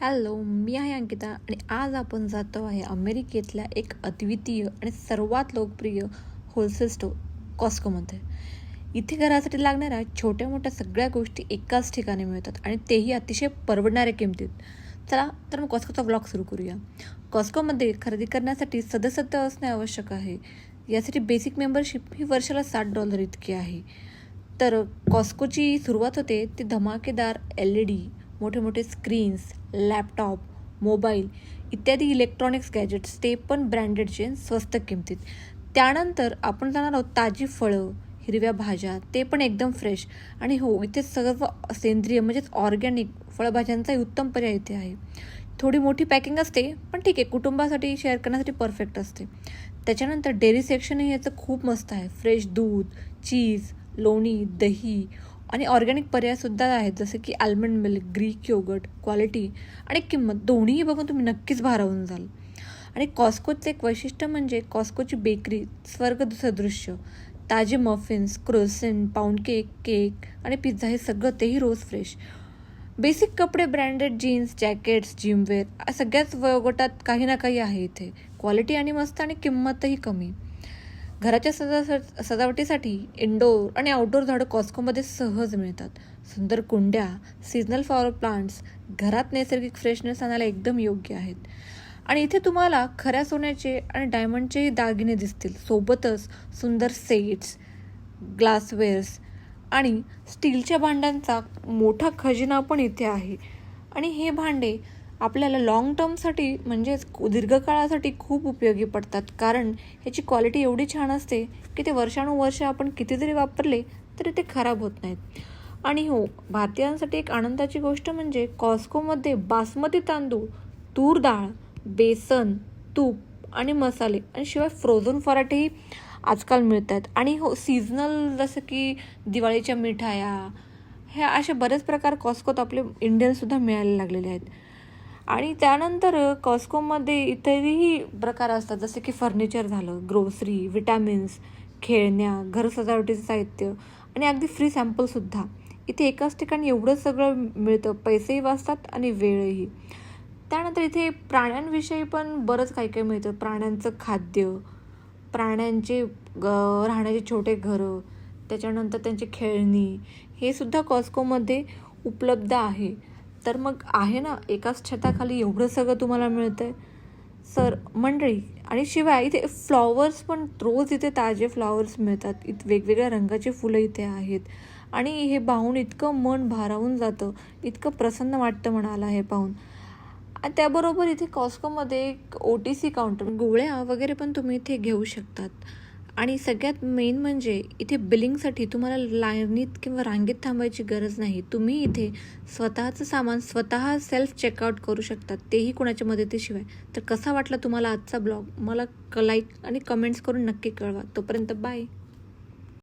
Hello मी आहे अंकिता आणि आज आपण जातो आहे अमेरिकेतल्या एक अद्वितीय आणि सर्वात लोकप्रिय होलसेल स्टोअर कॉस्कोमध्ये इथे घरासाठी लागणाऱ्या छोट्या मोठ्या सगळ्या गोष्टी एकाच ठिकाणी मिळतात आणि तेही अतिशय परवडणाऱ्या किमतीत. चला तर मग कॉस्कोचा ब्लॉग सुरू करूया. कॉस्कोमध्ये खरेदी करण्यासाठी सदस्यत्व असणे आवश्यक आहे. यासाठी बेसिक मेंबरशिप ही वर्षाला साठ डॉलर इतकी आहे. तर कॉस्कोची सुरुवात होते ती धमाकेदार एल ई डी मोठे मोठे स्क्रीन्स लॅपटॉप मोबाईल इत्यादी इलेक्ट्रॉनिक्स गॅजेट्स ते पण ब्रँडेडचे स्वस्त किमतीत. त्यानंतर आपण जाणार आहोत ताजी फळं हिरव्या भाज्या ते पण एकदम फ्रेश आणि हो इथे सर्व सेंद्रिय म्हणजेच ऑर्गॅनिक फळभाज्यांचाही उत्तम पर्याय इथे आहे. थोडी मोठी पॅकिंग असते पण ठीक आहे कुटुंबासाठी शेअर करण्यासाठी परफेक्ट असते. त्याच्यानंतर डेअरी सेक्शनही याचं खूप मस्त आहे. फ्रेश दूध चीज लोणी दही आणि ऑर्गॅनिक पर्यायसुद्धा आहेत जसे की almond milk Greek yogurt quality आणि किंमत. दोन्हीही बघून तुम्ही नक्कीच भारावून जाल. आणि कॉस्कोचं एक वैशिष्ट्य म्हणजे कॉस्कोची बेकरी स्वर्ग सदृश्य. ताजे muffins croissant pound cake cake आणि पिझ्झा हे सगळं तेही रोज फ्रेश बेसिक कपडे ब्रँडेड जीन्स जॅकेट्स जिमवेअर सगळ्याच वयोगटात काही ना काही आहे इथे. क्वालिटी आणि मस्त आणि किंमतही कमी. घराच्या सजा सजावटीसाठी इंडोर आणि आउटडोर झाडं कॉस्कोमध्ये सहज मिळतात. सुंदर कुंड्या सीझनल फ्लॉवर प्लांट्स घरात नैसर्गिक फ्रेशनेस आणायला एकदम योग्य आहेत. आणि इथे तुम्हाला खऱ्या सोन्याचे आणि डायमंडचेही दागिने दिसतील. सोबतच सुंदर सेट्स ग्लासवेअर्स आणि स्टीलच्या भांड्यांचा मोठा खजिना पण इथे आहे. आणि हे भांडे आपल्याला लाँग टर्मसाठी म्हणजेच दीर्घकाळासाठी खूप उपयोगी पडतात. कारण ह्याची क्वालिटी एवढी छान असते की ते वर्षानुवर्ष आपण किती जरी वापरले तरी ते खराब होत नाहीत. आणि हो भारतीयांसाठी एक आनंदाची गोष्ट म्हणजे कॉस्कोमध्ये बासमती तांदूळ तूर डाळ बेसन तूप आणि मसाले आणि शिवाय फ्रोझन पराठेही आजकाल मिळत आहेत आणि हो सीझनल जसं की दिवाळीच्या मिठाया ह्या असे बरेच प्रकार कॉस्कोत आपले इंडियनसुद्धा मिळायला लागलेले आहेत. आणि त्यानंतर कॉस्कोमध्ये इतरही प्रकार असतात. जसे की फर्निचर झालं ग्रोसरी विटॅमिन्स खेळण्या घर सजावटीचं साहित्य आणि अगदी फ्री सॅम्पलसुद्धा इथे एकाच ठिकाणी एवढं सगळं मिळतं. पैसेही वाचतात आणि वेळही. त्यानंतर इथे प्राण्यांविषयी पण बरंच काही काही मिळतं. प्राण्यांचं खाद्य प्राण्यांचे ग राहण्याचे छोटे घरं त्याच्यानंतर त्यांची खेळणी हे सुद्धा कॉस्कोमध्ये उपलब्ध आहे. तर मग आहे ना एकाच छताखाली एवढं सगळं तुम्हाला मिळतं आहे सर मंडळी आणि शिवाय इथे फ्लॉवर्स पण रोज इथे ताजे फ्लॉवर्स मिळतात. इत वेगवेगळ्या रंगाचे फुलं इथे आहेत. आणि हे पाहून इतकं मन भारावून जातं. इतकं प्रसन्न वाटतं म्हणाला हे पाहून. आणि त्याबरोबर इथे कॉस्कोमध्ये एक ओ टी सी काउंटर गोळ्या वगैरे पण तुम्ही इथे घेऊ शकतात. आणि सगळ्यात मेन म्हणजे इथे बिलिंगसाठी तुम्हाला लाईनीत किंवा रांगेत थांबायची गरज नाही. तुम्ही इथे स्वतःचं सामान स्वतः सेल्फ चेकआउट करू शकतात तेही कोणाच्या मदतीशिवाय. तर कसा वाटला तुम्हाला आजचा ब्लॉग मला लाईक आणि कमेंट्स करून नक्की कळवा. तोपर्यंत बाय